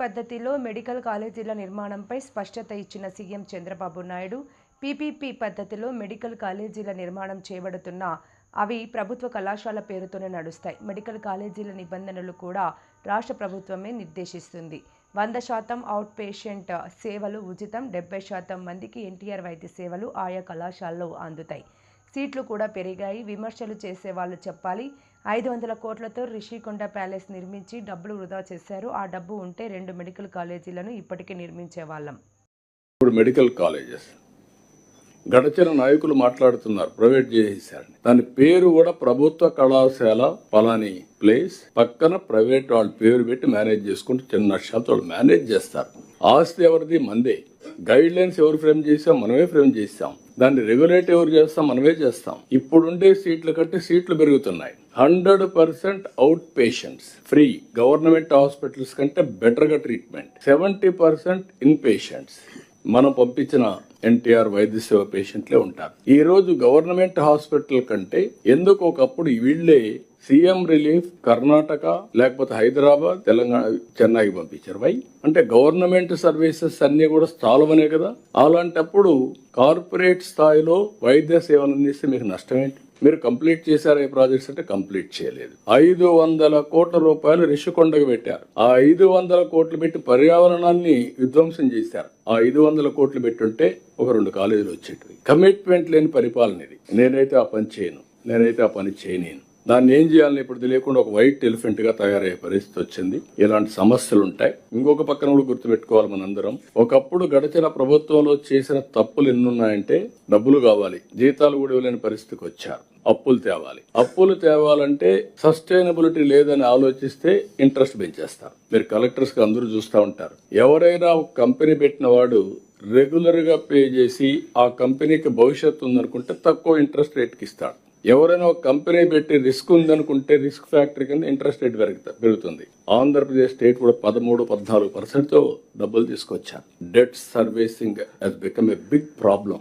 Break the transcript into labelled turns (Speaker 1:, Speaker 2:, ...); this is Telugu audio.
Speaker 1: పద్ధతిలో మెడికల్ కాలేజీల నిర్మాణంపై స్పష్టత ఇచ్చిన సీఎం చంద్రబాబు నాయుడు పీపీపీ పద్ధతిలో మెడికల్ కాలేజీల నిర్మాణం చేయబడుతున్న అవి ప్రభుత్వ కళాశాల పేరుతోనే నడుస్తాయి. మెడికల్ కాలేజీల నిబంధనలు కూడా రాష్ట్ర ప్రభుత్వమే నిర్దేశిస్తుంది. వంద శాతం అవుట్ పేషెంట్ సేవలు ఉచితం డెబ్బై శాతం మందికి ఎన్టీఆర్ వైద్య సేవలు ఆయా కళాశాలలో అందుతాయి. సీట్లు కూడా పెరిగాయి. విమర్శలు చేసే వాళ్ళు చెప్పాలి. ఐదు వందల కోట్లతో రిషికొండ ప్యాలెస్ నిర్మించి డబ్బులు వృధా చేశారు. ఆ డబ్బు ఉంటే రెండు మెడికల్ కాలేజీలను ఇప్పటికే నిర్మించే వాళ్ళం
Speaker 2: ఇప్పుడు మెడికల్ కాలేజెస్. గడచిన నాయకులు మాట్లాడుతున్నారు. ప్రైవేట్ చేసేసారని దాని పేరు కూడా ప్రభుత్వ కళాశాల పలాని ప్లేస్. పక్కన ప్రైవేట్ వాళ్ళ పేరు పెట్టి మేనేజ్ చేసుకుంటూ చిన్న నష్టాలతో మేనేజ్ చేస్తారు. ఆస్తి ఎవరిది? మందే. గైడ్ లైన్స్ ఎవరు ఫ్రేమ్ చేసాం మనమే ఫ్రేమ్ చేస్తాం దాన్ని రెగ్యులేట్ ఎవరు చేస్తాం? మనమే చేస్తాం. ఇప్పుడుండే సీట్లు కంటే సీట్లు పెరుగుతున్నాయి. Hundred percent out patients. Free. Government hospitals కంటే బెటర్గా treatment. Seventy percent in patients. మనం పంపించిన ఎన్టీఆర్ వైద్య సేవ పేషెంట్లే ఉంటారు. ఈ రోజు గవర్నమెంట్ హాస్పిటల్ కంటే ఎందుకు ఒకప్పుడు వీళ్ళే సీఎం రిలీఫ్ కర్ణాటక లేకపోతే హైదరాబాద్ తెలంగాణ చెన్నైకి పంపించారు. వై? అంటే గవర్నమెంట్ సర్వీసెస్ అన్ని కూడా చాలవనే కదా? అలాంటప్పుడు కార్పొరేట్ స్థాయిలో వైద్య సేవలు అందిస్తే మీకు నష్టం ఏంటి? మీరు కంప్లీట్ చేశారు ఈ ప్రాజెక్ట్స్ అంటే కంప్లీట్ చేయలేదు. ఐదు వందల కోట్ల రూపాయలు రిషికొండకు పెట్టారు. ఆ ఐదు వందల కోట్లు పెట్టి పర్యావరణాన్ని విధ్వంసం చేశారు. ఆ ఐదు వందల కోట్లు పెట్టుంటే ఒక రెండు కాలేజీలు వచ్చేటివి. కమిట్మెంట్ లేని పరిపాలన ఇది. నేనైతే ఆ పని చేయను. నేనైతే ఆ పని చేయలేను దాన్ని ఏం చేయాలని ఇప్పుడు తెలియకుండా ఒక వైట్ ఎలిఫెంట్గా తయారయ్యే పరిస్థితి వచ్చింది. ఇలాంటి సమస్యలు ఉంటాయి. ఇంకొక పక్కన కూడా గుర్తుపెట్టుకోవాలి మనందరం. ఒకప్పుడు గడిచిన ప్రభుత్వంలో చేసిన తప్పులు ఎన్నున్నాయంటే డబ్బులు కావాలి. జీతాలు కూడా ఇవ్వలేని పరిస్థితికి వచ్చారు. అప్పులు తేవాలి. అప్పులు తేవాలంటే సస్టైనబిలిటీ లేదని ఆలోచిస్తే ఇంట్రెస్ట్ పెంచేస్తారు. మీరు కలెక్టర్స్కి అందరూ చూస్తూ ఉంటారు. ఎవరైనా ఒక కంపెనీ పెట్టిన వాడు రెగ్యులర్గా పే చేసి ఆ కంపెనీకి భవిష్యత్తు ఉందనుకుంటే తక్కువ ఇంట్రెస్ట్ రేట్కి ఇస్తాడు. ఎవరైనా ఒక కంపెనీ పెట్టి రిస్క్ ఉందనుకుంటే రిస్క్ ఫ్యాక్టరీ కింద ఇంట్రెస్ట్ రేట్ పెరుగుతా పెరుగుతుంది. ఆంధ్రప్రదేశ్ స్టేట్ కూడా పదమూడు పద్నాలుగు పర్సెంట్తో డబ్బులు తీసుకొచ్చారు. Debt servicing he's become a big problem